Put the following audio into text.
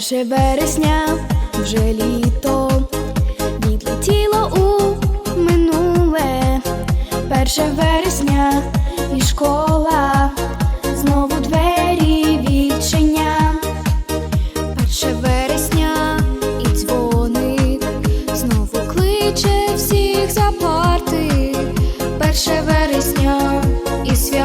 Перше вересня вже літо. Відлетіло у минуле, перше вересня і школа, знову двері відчиня, перше вересня і дзвоник, знову кличе всіх за парти, перше вересня і свято.